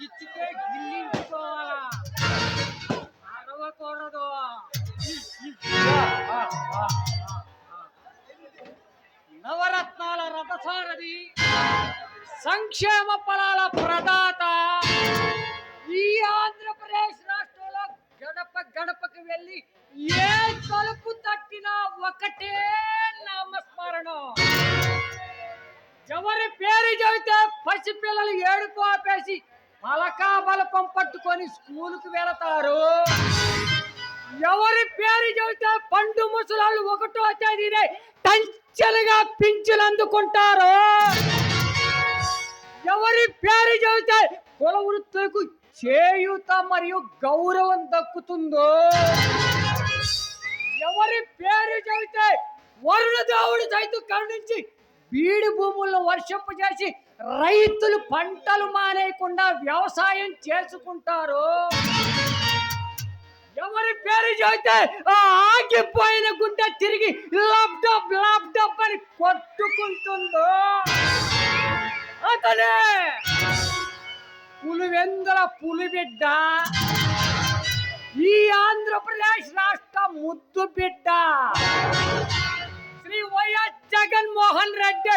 గిచ్చితే గిల్లించుకోవాలా అరవకూడదు నవరత్నాల రథసారథి సంక్షేమ ఫలాల ప్రదాత ఈ ఆంధ్రప్రదేశ్ రాష్ట్రంలో గడప గడపకు వెళ్ళి ఏ తలుపు తట్టినా ఒకటే నామస్మరణ. ఎవరి పేరు చెబితే పసిపిల్లలు ఏడుపు ఆపేసి పలకా బలపం పట్టుకొని స్కూలుకు వెళతారు. ఎవరి పేరు చెబితే పండు ముసలాళ్ళు ఒకటో తేదీనే టంచెలుగా పింఛలు అందుకుంటారు. ఎవరి పేరు చెబితే కుల వృత్తులకు చేయూత మరియు గౌరవం దక్కుతుందో. ఎవరి పేరు చెబితే వరుణ దేవుడు సైతం కరుణించి బీడు భూముల్లో వర్షింపజేసి చేసి రైతులు పంటలు మానేయకుండా వ్యవసాయం చేసుకుంటారు. ఎవరి పేరు చెబితే ఆగిపోయిన గుండె తిరిగి లాప్టాప్ లాప్టాప్ అని కొట్టుకుంటుందో. అతనే పులివెందుల పులిబిడ్డ. ఈ ఆంధ్రప్రదేశ్ రాష్ట్ర ముద్దు బిడ్డ. శ్రీ వైఎస్ జగన్మోహన్ రెడ్డి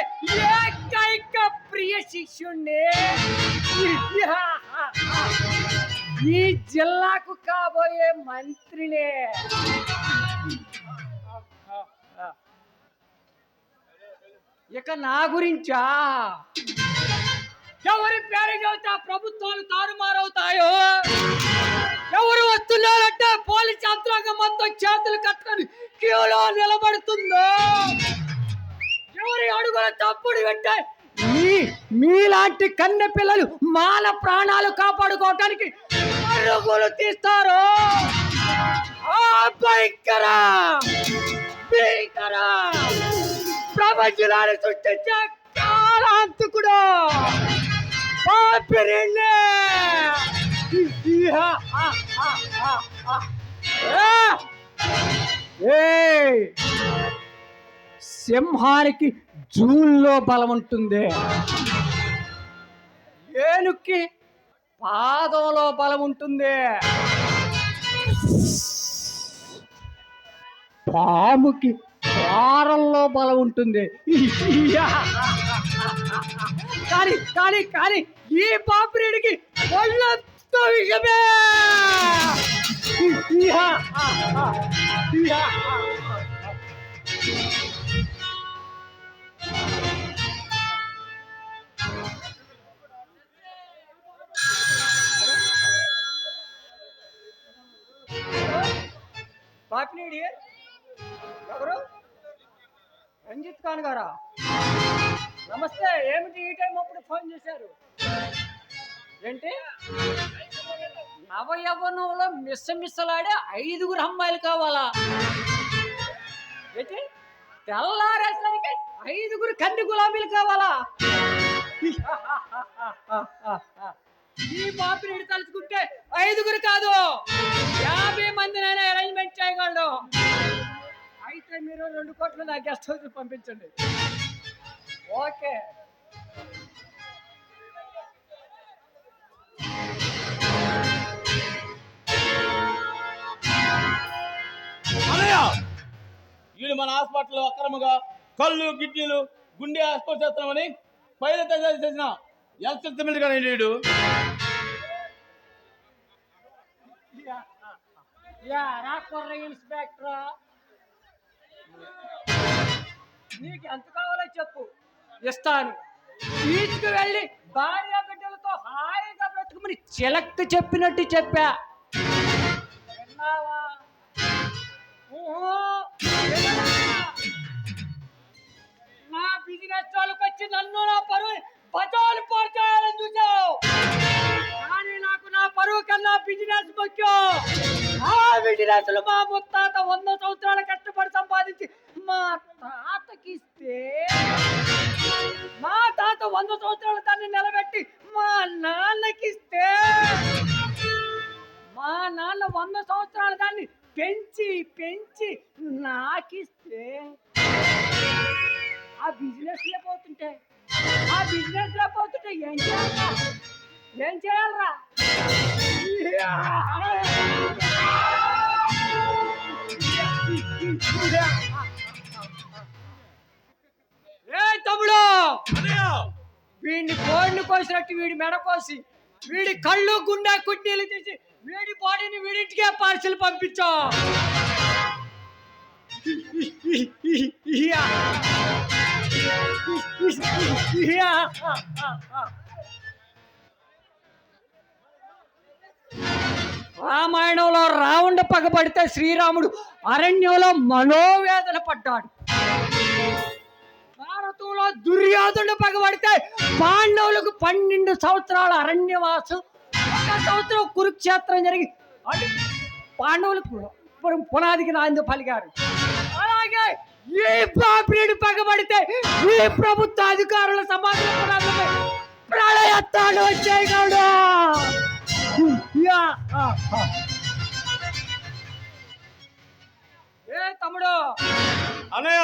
యొక్క ప్రియ శిష్యుణ్ణి. ఈ జిల్లాకు కాబోయే మంత్రినే. ఇక నా గురించా? ఎవరి పేరు చెబుతా ప్రభుత్వాలు తారుమారవుతాయో? ఎవరు వస్తున్నారంటే పోలీస్ యంత్రాంగం మొత్తం చేతులు కట్టుకొని క్యూలో నిలబడుతుందో? ఎవరి అడుగుల తప్పుడు పెట్టే మీ మీలాంటి కన్నె పిల్లలు మాల ప్రాణాలు కాపాడుకోవటానికి అరుగులు తీస్తారు. ప్రపంచాన్ని సృష్టించే కాలాంతకుడు ఏ. సింహానికి జూల్లో బలం ఉంటుంది ఏనుక్కి పాదంలో బలం ఉంటుంది పాముకి ద్వారంలో బలం ఉంటుంది కానీ కానీ కానీ ఈ పాపిడికి ఒళ్ళంత విషమే. పాపినేడి ఎవరు? రంజిత్ ఖాన్ గారా? నమస్తే ఏమిటి ఈ టైం అప్పుడు ఫోన్ చేశారు? ఏంటి? నవయవనంలో యవ్వనంలో మిస్స మిస్సలాడే ఐదుగురు అమ్మాయిలు కావాలా? ఏంటి? తెల్లారేసరికి ఐదుగురు కంది గులాబీలు కావాలా? ఈ పాపిని తలుచుకుంటే ఐదుగురు కాదు. యాభై మందినైనా అరేంజ్మెంట్ చేయగలడు. అయితే మీరు రెండు కోట్లు నా గెస్ట్ హౌస్ పంపించండి. ఓకే. వీళ్ళు మన హాస్పిటల్లో అక్రమంగా కళ్ళు కిడ్నీలు గుండె హాస్పిటల్ చేస్తున్నామని పైన తయారు చేసిన ఎలక్ట్రిక్ సిమెంట్ కానీ యా ఇన్స్పెక్టర్ నీకు ఎంత కావాలో చెప్పు. ఇస్తాను. బీచ్కి వెళ్ళి భార్య బిడ్డలతో హాయిగా బ్రతుకుమని చిలక్కు చెప్పినట్టు చెప్పా. విన్నావా? నా బిజినెస్ వాళ్ళకి వచ్చి నన్ను నా పరువు బజాలు పాడు చేయాలని చూసావు కానీ నాకు నా పరువు కన్నా బిజినెస్ ముఖ్యం ఆ బిజినెస్ మా ముత్తాత వంద సంవత్సరాలు కష్టపడి సంపాదించి మా తాతకి ఇస్తే మా తాత వంద సంవత్సరాలు దాన్ని నిలబెట్టి మా నాన్నకి ఇస్తే మా నాన్న వంద సంవత్సరాలు దాన్ని పెంచి పెంచి నాకిస్తే ఆ బిజినెస్లో పోతుంటే. ఆ బిజినెస్లో పోతుంటే ఏం చేయాలి ఏం చేయాలరా? ఏ తమ్ముడు! వీడిని కోడిని కోసినట్టు వీడి మెడ కోసి వీడి కళ్ళు గుండె కుట్టీలు తీసి వీడి బాడీని వీడింటికే పార్సిల్ పంపించా. రామాయణంలో రావణ పగబడితే శ్రీరాముడు అరణ్యంలో మనోవేదన పడ్డాడు. భారతంలో దుర్యోధనుడు పగబడితే పాండవులకు పన్నెండు సంవత్సరాల అరణ్యవాసం ఒక సంవత్సరం కురుక్షేత్రం జరిగి పాండవులకు పునాదికి నాంది పలికారు అలాగే ఈ పాపిడి పగబడితే ఈ ప్రభుత్వ అధికారుల సమాజం ప్రళయత్తాలు వచ్చాయి ఆ. ఏ తమ్ముడు? అన్నయ్య!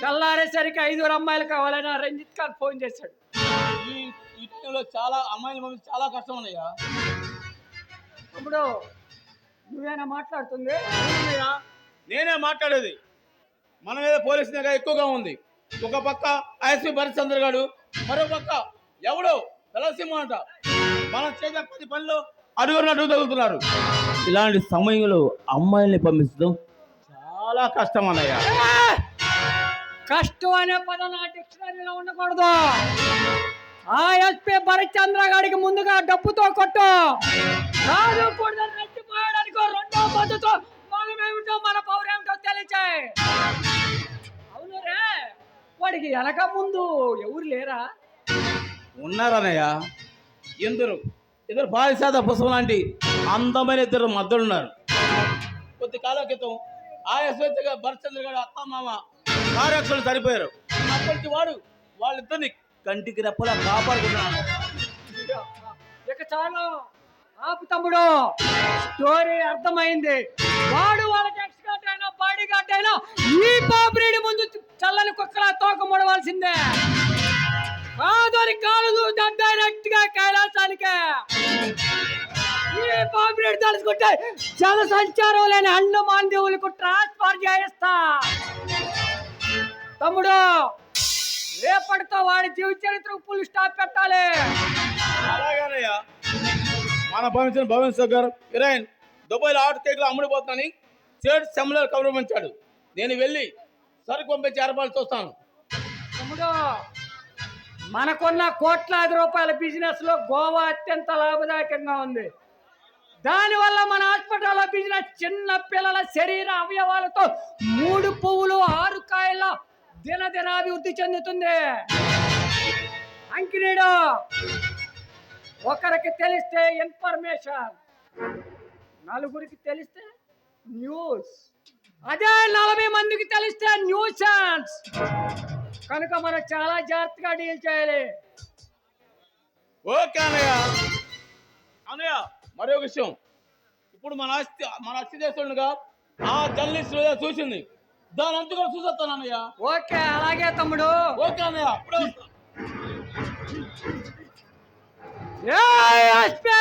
తెల్లారేసరికి ఐదుగురు అమ్మాయిలు కావాలని రంజిత్ ఖాన్ ఫోన్ చేశాడు. ఈ ఈ టైంలో చాలా అమ్మాయిల మమ్మీ చాలా కష్టం అన్నయ్య తమ్ముడు నువ్వేనా మాట్లాడుతుంది? నేనే మాట్లాడేది. మన మీద పోలీసు నిఘా ఎక్కువగా ఉంది. ఒక పక్క ఐఎస్పీ భరత్చంద్ర గారు మరో పక్క ఎవడో తలసింహ అంట. మనం చేసే పది పనులు అడుగురు అడుగు తగులుతున్నారు. ఇలాంటి సమయంలో అమ్మాయిల్ని పంపించడం చాలా కష్టం అన్నయ్య. కష్టం అనే పదం నా డిక్షనరీలో ఉండకూడదు. ఆ ఎస్పీ భరత్చంద్ర గారికి ముందుగా డబ్బుతో కొట్టు. కాదు కూడా రెచ్చిపోయాడనుకో రెండో పద్ధతితో ఏమిటో మన పౌరేమిటో తెలిచాయి వాడికి వెనక ముందు ఎవరు లేరా? ఉన్నారన్నయ్య. ఎందరు ఇద్దరు బాలిసాద పుష్పం లాంటి అందమైన ఇద్దరు మద్దలు ఉన్నారు. కొద్ది కాలం క్రితం ఆయస్వేచ్ఛగా భరచంద్ర గారు అత్త మామ కార్యక్షులు సరిపోయారు అప్పటికి వాడు వాళ్ళిద్దరిని కంటికి రెప్పలా కాపాడుకుంటున్నాను ఇక చాలు. ఆపు తమ్ముడు. స్టోరీ అర్థమైంది. వాడు వాళ్ళకి ఎక్స్ గార్డ్ అయినా బాడీ గార్డ్ అయినా ఈ పాపిరెడ్డి ముందు చల్లని కుక్కలా తోక ముడవలసిందే. ఆదరి కాదు డైరెక్ట్గా కైలాసానికే. పాపిరెడ్డి తలుచుకుంటే జల సంచారం లేని హనుమాన్ దేవులకు ట్రాన్స్ఫర్ చేయిస్తా. తమ్ముడు రేపటితో వాడి జీవ చరిత్రకు ఫుల్ స్టాప్ పెట్టాలి. మన భవించిన భవన్ గారు హీరోయిన్ దుబాయ్లో ఆట కేకులు అమ్ముడిపోతుందని సేట్ సెమినార్ కౌరవించాడు నేను వెళ్ళి సరుకు పంపించి ఏర్పాటు చూస్తాను తమ్ముడు మనకున్న కోట్లాది రూపాయల బిజినెస్లో గోవా అత్యంత లాభదాయకంగా ఉంది. దానివల్ల మన హాస్పిటల్లో బిజినెస్ చిన్న పిల్లల శరీర అవయవాలతో మూడు పువ్వులు ఆరు కాయల దినదినాభివృద్ధి చెందుతుంది. అంకినీడు ఒకరికి తెలిస్తే ఇన్ఫర్మేషన్ నలుగురికి తెలిస్తే న్యూస్ అదే నలభై మందికి తెలిస్తే న్యూసెన్స్. కనుక మనం చాలా జాగ్రత్తగా డీల్ చేయాలి. ఓకే అన్నయ్య. అన్నయ్య మరో విషయం. ఇప్పుడు మన ఆస్తి మన అస్తి చేస్తుండగా ఆ జర్నలిస్ట్ చూసింది. దాని అంతా కూడా చూసేస్తాను అన్నయ్య. ఓకే అలాగే తమ్ముడు. ఓకే అన్నయ్య వస్తా.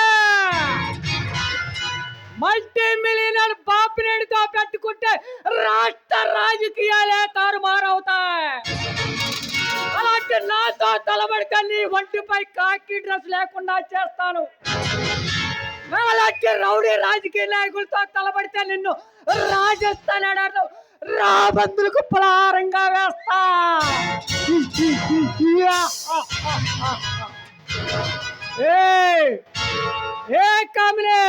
మల్టీ కంపెనీలతో పెట్టుకుంటే రాష్ట్ర రాజకీయాలే తారుమారవుతాయి. అలాంటి నాతో తలబడితే నీ ఒంటిపై కాకి డ్రెస్ లేకుండా చేస్తాను. అలాంటి రౌడీ రాజకీయ నాయకులతో తలబడితే నిన్ను రాజస్థాన్ ఎడారు రాబందులకు పలారంగా వేస్తా. ఏ కామినే!